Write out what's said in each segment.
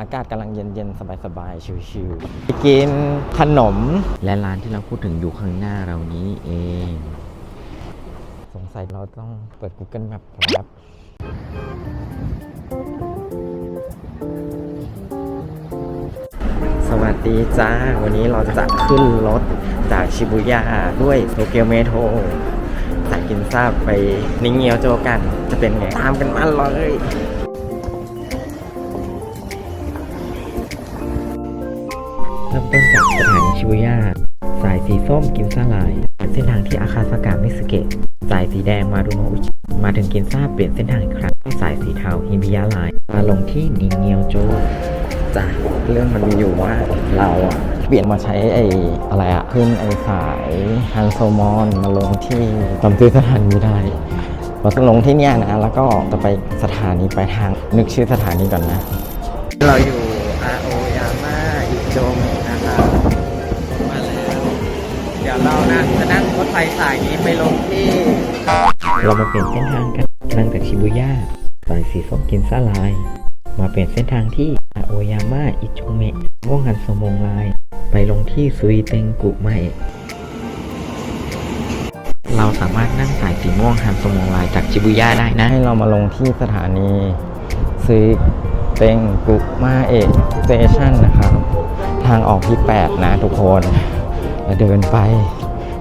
อากาศกำลังเย็นๆ สบายๆ ชิวๆไปกินขนม และร้านที่เราพูดถึงอยู่ข้างหน้าเรานี้เอง สงสัยเราต้องเปิด Google Map ครับ สวัสดีจ้า วันนี้เราจะขึ้นรถจากชิบุย่าด้วยโตเกียวเมโทรสายกินซาบไปนิงเงียวโจกัน จะเป็นไง ตามกันมาเลย เริ่มต้นจากสถานีชิบุย่าสายสีส้มกินซ่าลน์เส้นทางที่อาคาสากะมิสเกะสายสีแดงมารุโนอุจิมาถึงกินซ่าเปลี่ยนเส้นทางอีกครั้งสายสีเทาฮิบิยะไลน์มาลงที่นิเงียวโจจ้ะเรื่องมันมีอยู่ว่าเราอะเปลี่ยนมาใช้ไอ้อะไรอะขึ้นไอ้สายฮันโซมอนมาลงที่จำชื่อสถานีไม่ได้เราต้องลงที่เนี่ยนะแล้วก็จะไปสถานีไปลายทางนึกชื่อสถานีก่อนนะ เราอยู่ ฟสายนี้ไปลงที่เรามาเปลี่ยนเส้นทางกันนั่งจากชิบุย่าสายสีส้มกินซาลน์มาเปลี่ยนเส้นทางที่อาโอยาม่าอิโจเมะม่วงหันสมงไลน์ไปลงที่ซุยเต็งกุไมเอะเราสามารถนั่งสายสีม่วงหันสมงไลน์จากชิบุย่าได้นะ ให้เรามาลงที่สถานีซึเต็งกุมาเอะสเตชันนะครับ ทางออกที่ 8 นะทุกคน เดินไป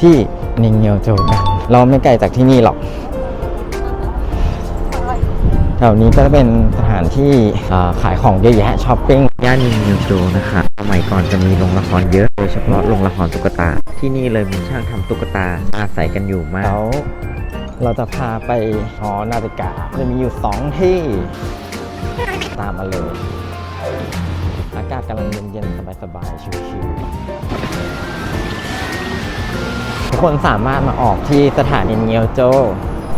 ที่ นิงเงียวโจกันเราไม่ไกลจากที่นี่หรอกแถวนี้ก็จะเป็นสถานที่อ่าขายของเยอะแยะช้อปปิ้งย่านนิงนิวโจนะคะสมัยก่อนจะมีโรงละครเยอะ โดยเฉพาะโรงละครตุ๊กตา ที่นี่เลยมีช่างทำตุ๊กตาอาศัยกันอยู่มาแล้กวเราจะพาไปหอนาฬิกาจะมีอยู่สองที่ ตามมาเลย อากาศกำลังเย็นๆ สบายๆ ชิวๆ ทุกคนสามารถมาออกที่สถานีเงียวโจ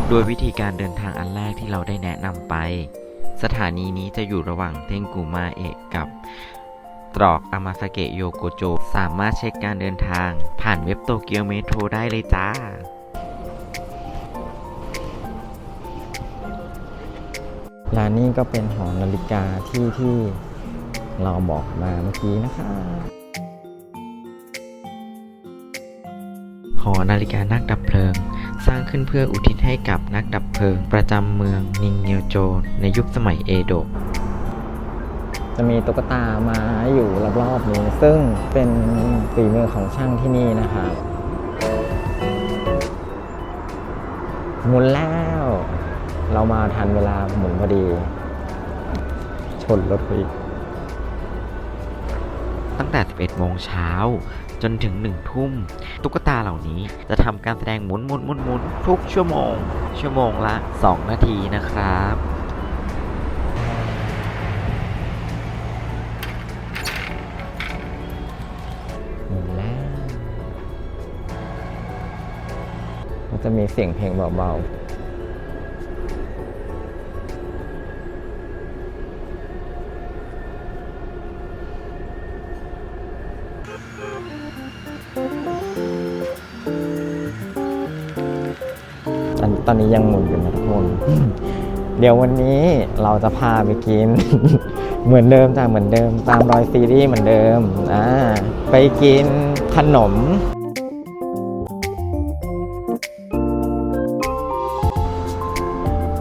โดยวิธีการเดินทางอันแรกที่เราได้แนะนำไป สถานีนี้จะอยู่ระหว่างเทงกุมาเอะกับตรอกอามาสเกะโยโกโจ สามารถเช็คการเดินทาง ผ่านเว็บโตเกียวเมโทรได้เลยจ้าร้านนี้ก็เป็นหอนาฬิกาที่ที่เราบอกมาเมื่อกี้นะคะ หอนาฬิกานักดับเพลิง สร้างขึ้นเพื่ออุทิศให้กับนักดับเพลิง ประจำเมืองนิงเงียวโจ ในยุคสมัยเอโดะจะมีตุ๊กตามาอยู่รอบๆนี้ ซึ่งเป็นฝีมือของช่างที่นี่นะคะหมุนแล้ว เรามาทันเวลาหมุนพอดี ชนรถไปอีกตั้งแต่ 11 โมงเช้า จนถึง 1 ทุ่ม ตุ๊กตาเหล่านี้จะทำการแสดงหมุนหมุนหมุนหมุนทุกชั่วโมง ชั่วโมงละ 2 นาทีนะครับแล้วจะมีเสียงเพลงเบาๆ เดี๋ยววันนี้เราจะพาไปกิน เหมือนเดิมจ้ะเหมือนเดิม ตามรอยซีรีส์เหมือนเดิมอ่าไปกินขนม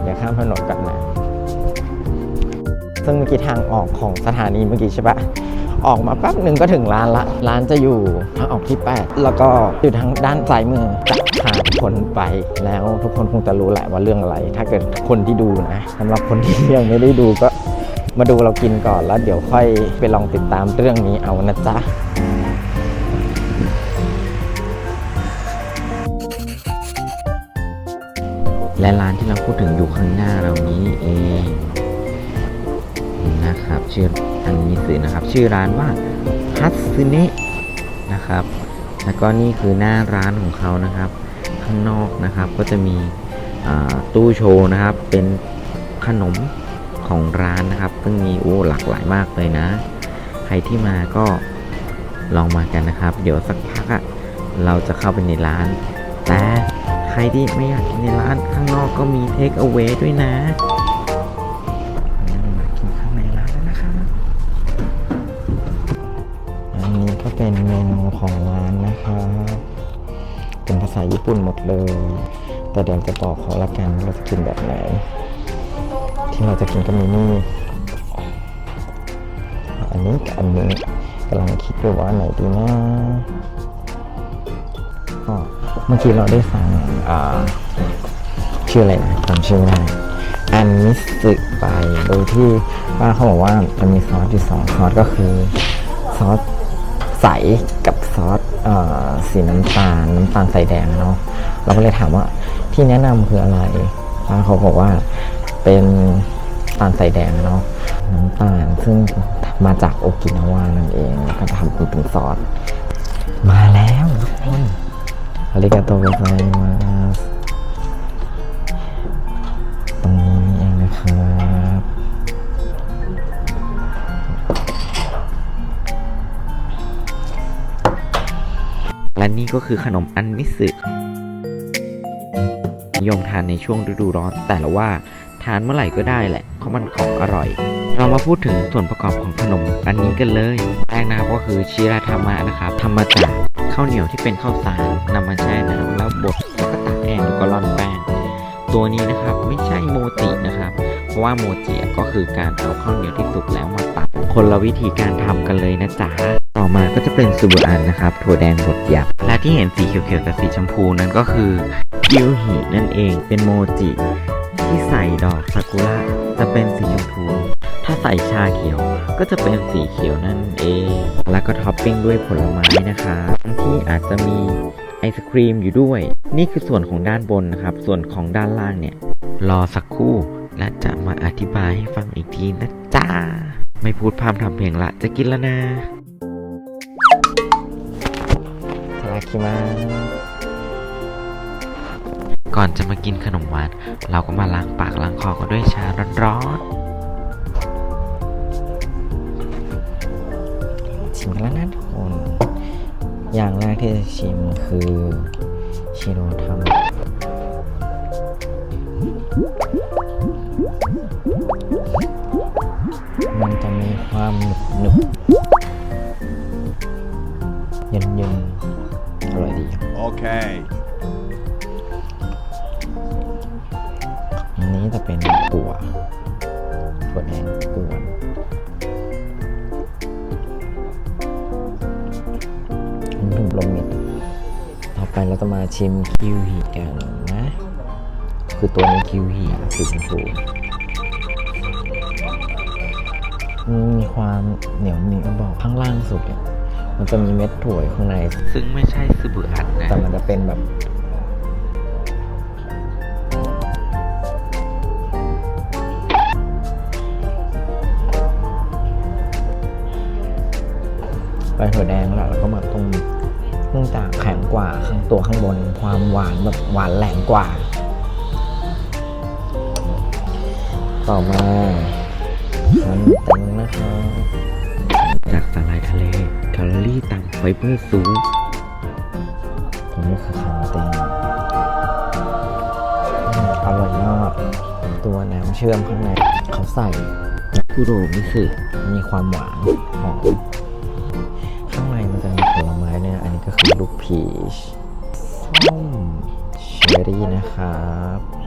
เดี๋ยวข้ามถนนกันนะซึ่งเมื่อกี้ทางออกของสถานีเมื่อกี้ใช่ปะออกมาแป๊บหนึ่งก็ถึงร้านละ ร้านจะอยู่ทางออกที่ 8 แล้วก็อยู่ทางด้านซ้ายมือจะ คนไปแล้วทุกคนคงจะรู้แหละว่าเรื่องอะไร ถ้าเกิดคนที่ดูนะสำหรับคนที่ยังไม่ได้ดูก็มาดูเรากินก่อนแล้วเดี๋ยวค่อยไปลองติดตามเรื่องนี้เอานะจ๊ะและร้านที่เราพูดถึงอยู่ข้างหน้าเรานี้เองนะครับชื่ออันนี้สื่อนะครับ ชื่อร้านว่าฮัตสึเนะนะครับ แล้วก็นี่คือหน้าร้านของเขานะครับ ข้างนอกนะครับ ก็จะมีตู้โชว์นะครับ เป็นขนมของร้านนะครับ ซึ่งมีโอ้หลากหลายมากเลยนะ ใครที่มาก็ลองมากันนะครับ เดี๋ยวสักพักอะเราจะเข้าไปในร้าน แต่ใครที่ไม่อยากกินในร้านข้างนอกก็มีเทคเอาไว้ด้วยนะ เลย แต่เดี๋ยวจะบอกเขาละกันเราจะกินแบบไหน ที่เราจะกินก็มีนี่อันนี้กับอันนี้กำลังคิดอยู่ว่าไหนดีนะเมื่อกี้เราได้สั่งชื่ออะไรนะจำชื่อไม่ได้อันมิสึไปโดยที่ป้าเขาบอกว่าจะมีซอสอยู่สองซอสก็คือซอส ใสกับซอสเอ่อสีน้ำตาลน้ำตาลใสแดงเนาะเราก็เลยถามว่าที่แนะนำคืออะไรป้าเขาบอกว่าเป็นตาลใสแดงเนาะน้ำตาลซึ่งมาจากโอกินาวานั่นเองแล้วก็ทำเป็นซอสมาแล้วทุกคนอาริกาโตโกไซมาส และนี่ก็คือขนมอันมิสึนิยมทานในช่วงฤดูร้อน แต่ละว่าทานเมื่อไหร่ก็ได้แหละ เพราะมันของอร่อย เรามาพูดถึงส่วนประกอบของขนมอันนี้กันเลยแรกนะครับก็คือชิราธามะนะครับทำมาจากข้าวเหนียวที่เป็นข้าวสารนำมาแช่น้ำแล้วบดแล้วก็ตากแห้งแล้วก็ร่อนแป้ง ตัวนี้นะครับไม่ใช่โมจินะครับ เพราะว่าโมจิก็คือการเอาข้าวเหนียวที่สุกแล้วมาตัดคนละวิธีการทำกันเลยนะจ๊ะ ต่อมาก็จะเป็นซูบุอันนะครับถั่วแดงบดหยับและที่เห็นสีเขียวๆกับสีชมพูนั้นก็คือกิวหินั่นเองเป็นโมจิ ที่ใส่ดอกซากุระจะเป็นสีชมพู ถ้าใส่ชาเขียวก็จะเป็นสีเขียวนั่นเอง แล้วก็ท็อปปิ้งด้วยผลไม้นะคะที่อาจจะมีไอศครีมอยู่ด้วย นี่คือส่วนของด้านบนนะครับ ส่วนของด้านล่างเนี่ย รอสักครู่และจะมาอธิบายให้ฟังอีกทีนะจ๊ะไม่พูดพร่ำทำเพลงละจะกินแล้วนะ ทาราคิมาก่อนจะมากินขนมหวาน เราก็มาล้างปากล้างคอกันด้วยชาร้อนๆชิมกันแล้วนะทุกคน อย่างแรกที่จะชิมคือชิโรทามะมันจะมีความหนึบหนึบ Okay. อันนี้จะเป็นถั่วถั่วแดงกวนน้ถุงลมมิดต่อไปเราจะมาชิมคิวฮีกันนะ คือตัวนี้คิวฮีสีชมพูมีความเหนียวเหนียวบอกข้างล่างสุดเนี่ย มันจะมีเม็ดถั่วอยู่ข้างในๆซึ่งไม่ใช่ซูบุอันนะ แต่มันจะเป็นแบบไปถั่วแดงแล้วแล้วก็มาต้มเนื่องจากแข็งกว่าข้างตัวข้างบนความหวานแบบหวานแหลงกว่า ต่อมาคันเต็งนะครับจากสาหร่ายทะเลแค ลอรี่ต่ำไฟเบอร์สูงตัวนี้คือคันเต็งอร่อยมากตัวน้ำเชื่อมข้างในเขาใส่คุโรมิสึมีความหวานหอมข้างในมันจะมีผลไม้เนี่ย อันนี้ก็คือลูกพีชส้มเชอร์รี่นะครับ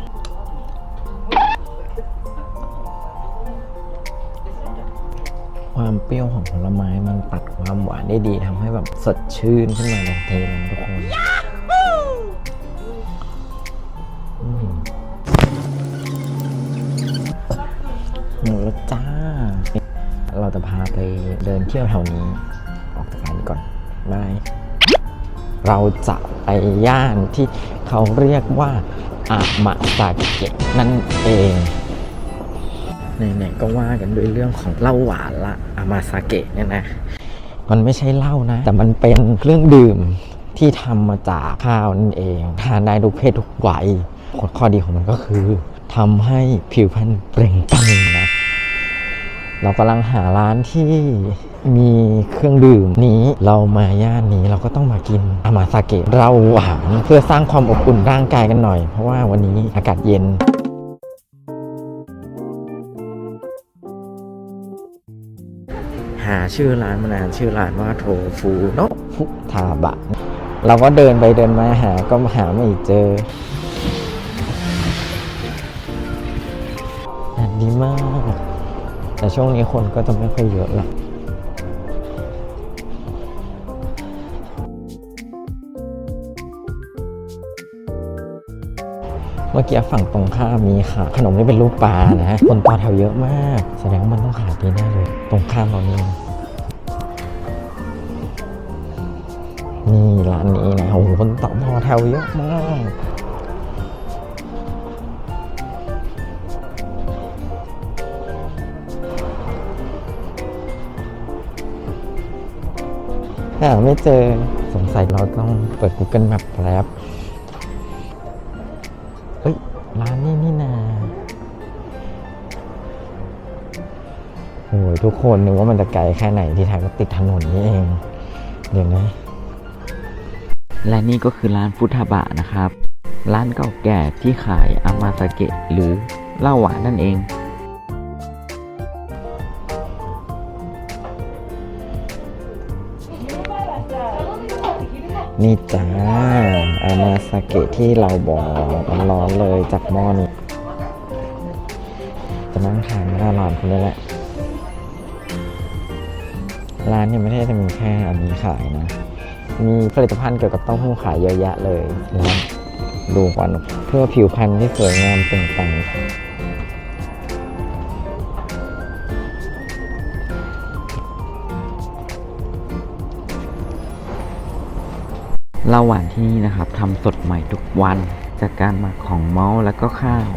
ความเปรี้ยวของผลไม้มันตัดความหวานได้ดีทำให้แบบสดชื่นขึ้นมาทันทีเลยนะทุกคนหมดแล้วจ้า เราจะพาไปเดินเที่ยวแถวนี้ ออกจากร้านนี้ก่อนบายเราจะไปย่านที่เขาเรียกว่าอามาซาเกะนั่นเอง ไหนๆก็ว่ากันด้วยเรื่องของเหล้าหวานละอามาซาเกะเนี่ยนะ มันไม่ใช่เหล้านะ แต่มันเป็นเครื่องดื่มที่ทำมาจากข้าวนั่นเอง ทานได้ทุกเพศทุกวัยข้อดีของมันก็คือทำให้ผิวพรรณเปล่งปลั่งนะ เรากำลังหาร้านที่มีเครื่องดื่มนี้เรามาย่านนี้เราก็ต้องมากินอามาซาเกะเราหวานเพื่อสร้างความอบอุ่นร่างกายกันหน่อย เพราะว่าวันนี้อากาศเย็นาชื่อร้านมานานชื่อร้านว่าโทฟูโนะฟุทาบะ เราก็เดินไปเดินมาหาก็หาไม่เจอแดดดีมาก แต่ช่วงนี้คนก็จะไม่ค่อยเยอะละเมื่อกี้ฝั่งตรงข้ามมีค่ะขนมที่เป็นรูปปลานะคนต่อแถวเยอะมาก แสดงว่ามันต้องขายดีแน่เลย ตรงข้ามเรานี่นะนี่ แถวเยอะมากหาไม่เจอสงสัยเราต้องเปิด Google Map แป๊บเฮ้ย ร้านนี้นี่นาโอ้ยทุกคนนึกว่ามันจะไกลแค่ไหนที่แท้ก็ติดถนนนี่เอง เดี๋ยวนะ และนี่ก็คือร้านฟุตาบะนะครับ ร้านเก่าแก่ที่ขายอามาซาเกะหรือเหล้าหวานนั่นเองนี่จ้าอามาซาเกะที่เราบอกมันร้อนเลยจากหม้อนี้จะนั่งทานไม่ได้ร้านคนนี้แหละ ร้านเนี่ยไม่ได้จะมีแค่อันนี้ขายนะ มีผลิตภัณฑ์เกี่ยวกับเต้าหู้ขายเยอะแยะเลยแล้วดูก่อนเพื่อผิวพรรณที่สวยงามเปล่งปลังเหล้าหวานที่นี่นะครับทำสดใหม่ทุกวันจากการหมักของเมาส์แล้วก็ข้าว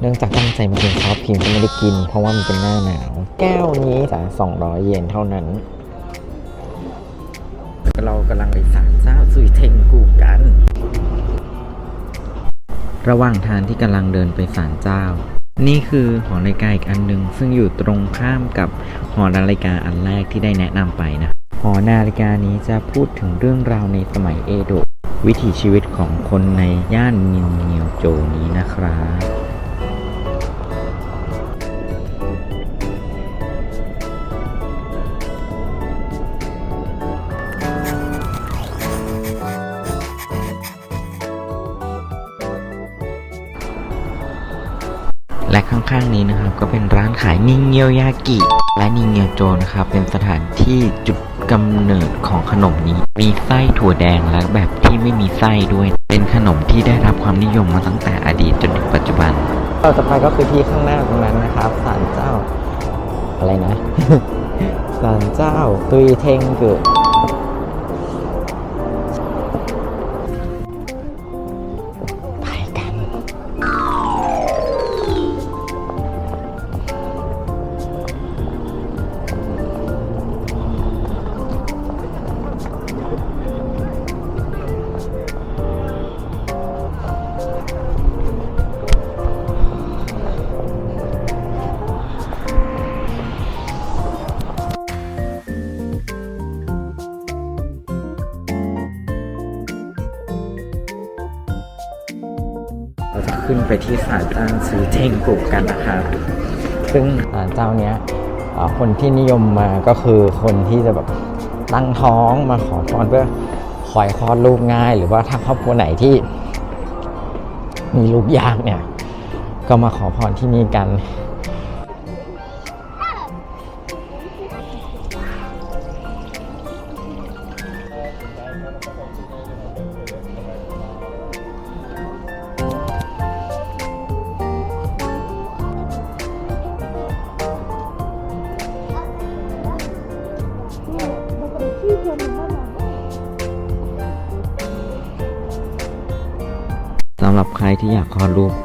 เนื่องจากตั้งใจมากินซอสพิมพ์ก็ไม่ได้กิน เพราะว่ามันเป็นหน้าหนาว แก้วนี้แต่200เยนเท่านั้น เรากำลังไปศาลเจ้าสุยเทงกูกัน ระหว่างทางที่กำลังเดินไปศาลเจ้า นี่คือหอนาฬิกาอีกอันหนึ่งซึ่งอยู่ตรงข้ามกับหอนาฬิกาอันแรกที่ได้แนะนำไปนะหอนาฬิกานี้จะพูดถึงเรื่องราวในสมัยเอโดะวิถีชีวิตของคนในย่านนินเนียวโจนี้นะครับ ข้างๆนี้นะครับ ก็เป็นร้านขายนิงเงียวยากิและนิงเงียวโจนะครับ เป็นสถานที่จุดกำเนิดของขนมนี้ มีไส้ถั่วแดงและแบบที่ไม่มีไส้ด้วย เป็นขนมที่ได้รับความนิยมมาตั้งแต่อดีตจนถึงปัจจุบันเราจะไปก็คือที่ข้างหน้าตรงนั้นนะครับศาลเจ้า อะไรนะศาลเจ้าตุยเทงเกิด ขึ้นไปที่ศาลเจ้าซื้อเทงกุกกันนะคะ ซึ่งศาลเจ้าเนี้ยคนที่นิยมมาก็คือคนที่จะแบบตั้งท้องมาขอพรเพื่อคอยคลอดลูกง่าย หรือว่าถ้าครอบครัวไหนที่ มีลูกยากเนี่ย ก็มาขอพรที่นี่กัน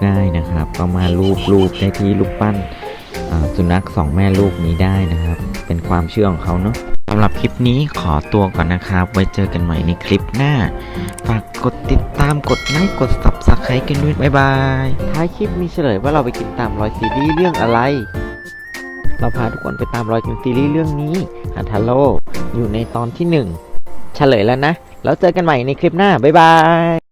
ง่ายนะครับ ก็มารูปรูปได้ที่รูปปั้นสุนัขสองแม่ลูกนี้ได้นะครับ เป็นความเชื่อของเขาเนาะสำหรับคลิปนี้ขอตัวก่อนนะครับ ไว้เจอกันใหม่ในคลิปหน้า ฝากกดติดตามกดไลค์กด subscribe กันด้วยบ๊ายบายท้ายคลิปมีเฉลยว่าเราไปกินตามรอยซีรีส์เรื่องอะไร เราพาทุกคนไปตามรอยซีรีส์เรื่องนี้ฮันทาโร่อยู่ในตอนที่หนึ่งเฉลยแล้วนะ แล้วเจอกันใหม่ในคลิปหน้าบ๊ายบาย